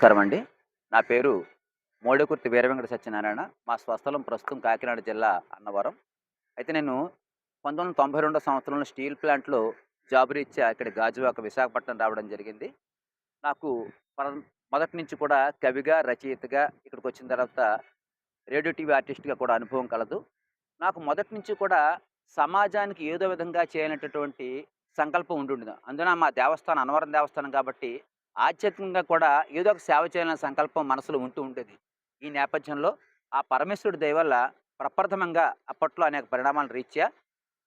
నమస్కారం అండి. నా పేరు మోడకుర్తి వీరవెంకట సత్యనారాయణ. మా స్వస్థలం ప్రస్తుతం కాకినాడ జిల్లా అన్నవరం. అయితే నేను పంతొమ్మిది వందల తొంభై రెండో సంవత్సరంలో స్టీల్ ప్లాంట్లో జాబ్ రీత్యా ఇక్కడ గాజువాక విశాఖపట్నం రావడం జరిగింది. నాకు మొదటి నుంచి కూడా కవిగా రచయితగా ఇక్కడికి వచ్చిన తర్వాత రేడియో టీవీ ఆర్టిస్ట్గా కూడా అనుభవం కలదు. నాకు మొదటి నుంచి కూడా సమాజానికి ఏదో విధంగా చేయనటువంటి సంకల్పం ఉండుండదు. అందున మా దేవస్థానం అన్నవరం దేవస్థానం కాబట్టి ఆధ్యాత్మికంగా కూడా ఏదో ఒక సేవ చేయాలనే సంకల్పం మనసులో ఉంటూ ఉండేది. ఈ నేపథ్యంలో ఆ పరమేశ్వరుడి దయవల్ల ప్రప్రథమంగా అప్పట్లో అనేక పరిణామాల రీత్యా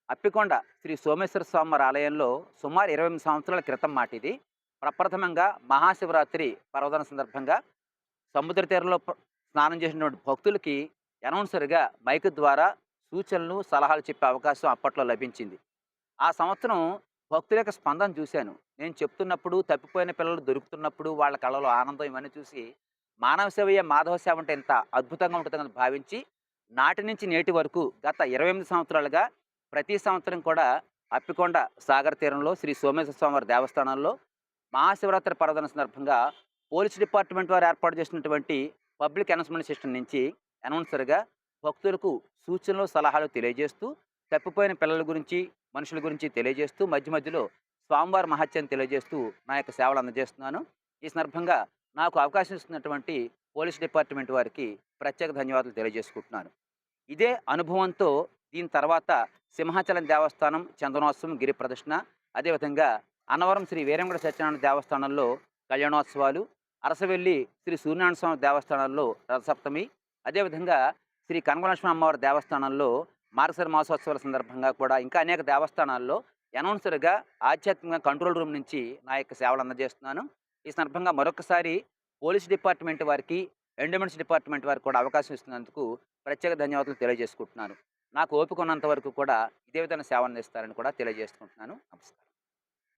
అప్పికొండ శ్రీ సోమేశ్వర స్వామి ఆలయంలో సుమారు ఇరవై ఎనిమిది సంవత్సరాల క్రితం మాట ఇది. ప్రప్రథమంగా మహాశివరాత్రి పర్వదన సందర్భంగా సముద్ర తీరంలో స్నానం చేసినటువంటి భక్తులకి అనౌన్సర్గా మైక్ ద్వారా సూచనలు సలహాలు చెప్పే అవకాశం అప్పట్లో లభించింది. ఆ సంవత్సరం భక్తుల యొక్క స్పందన చూశాను. నేను చెప్తున్నప్పుడు తప్పిపోయిన పిల్లలు దొరుకుతున్నప్పుడు వాళ్ళ కళలో ఆనందం ఇవన్నీ చూసి మానవ సేవయ్య మాధవ సేవ అంటే ఎంత అద్భుతంగా ఉంటుందని భావించి నాటి నుంచి నేటి వరకు గత ఇరవై ఎనిమిది సంవత్సరాలుగా ప్రతి సంవత్సరం కూడా అప్పికొండ సాగర్ తీరంలో శ్రీ సోమేశ్వర స్వామివారి దేవస్థానంలో మహాశివరాత్రి పర్వదన సందర్భంగా పోలీస్ డిపార్ట్మెంట్ వారు ఏర్పాటు చేసినటువంటి పబ్లిక్ అనౌన్స్మెంట్ సిస్టమ్ నుంచి అనౌన్సర్గా భక్తులకు సూచనలు సలహాలు తెలియజేస్తూ తప్పిపోయిన పిల్లల గురించి మనుషుల గురించి తెలియజేస్తూ మధ్య మధ్యలో స్వామివారి మహత్యం తెలియజేస్తూ నా యొక్క సేవలు అందజేస్తున్నాను. ఈ సందర్భంగా నాకు అవకాశం ఇస్తున్నటువంటి పోలీస్ డిపార్ట్మెంట్ వారికి ప్రత్యేక ధన్యవాదాలు తెలియజేసుకుంటున్నాను. ఇదే అనుభవంతో దీని తర్వాత సింహాచలం దేవస్థానం చందనోత్సవం గిరి ప్రదర్శన అదేవిధంగా అన్నవరం శ్రీ వీరంగడ సత్యనారాయణ దేవస్థానంలో కళ్యాణోత్సవాలు అరసవెల్లి శ్రీ సూర్యనారాయణ స్వామి దేవస్థానంలో రథసప్తమి అదేవిధంగా శ్రీ కనకలక్ష్మి అమ్మవారి దేవస్థానంలో మార్గశిర మాసోత్సవాల సందర్భంగా కూడా ఇంకా అనేక దేవస్థానాల్లో అనౌన్సర్గా ఆధ్యాత్మిక కంట్రోల్ రూమ్ నుంచి నా యొక్క సేవలు అందజేస్తున్నాను. ఈ సందర్భంగా మరొకసారి పోలీస్ డిపార్ట్మెంట్ వారికి ఎండోమెంట్స్ డిపార్ట్మెంట్ వారికి కూడా అవకాశం ఇస్తున్నందుకు ప్రత్యేక ధన్యవాదాలు తెలియజేసుకుంటున్నాను. నాకు ఓపిక ఉన్నంత వరకు కూడా ఇదే విధంగా సేవ అందిస్తారని కూడా తెలియజేసుకుంటున్నాను. నమస్కారం.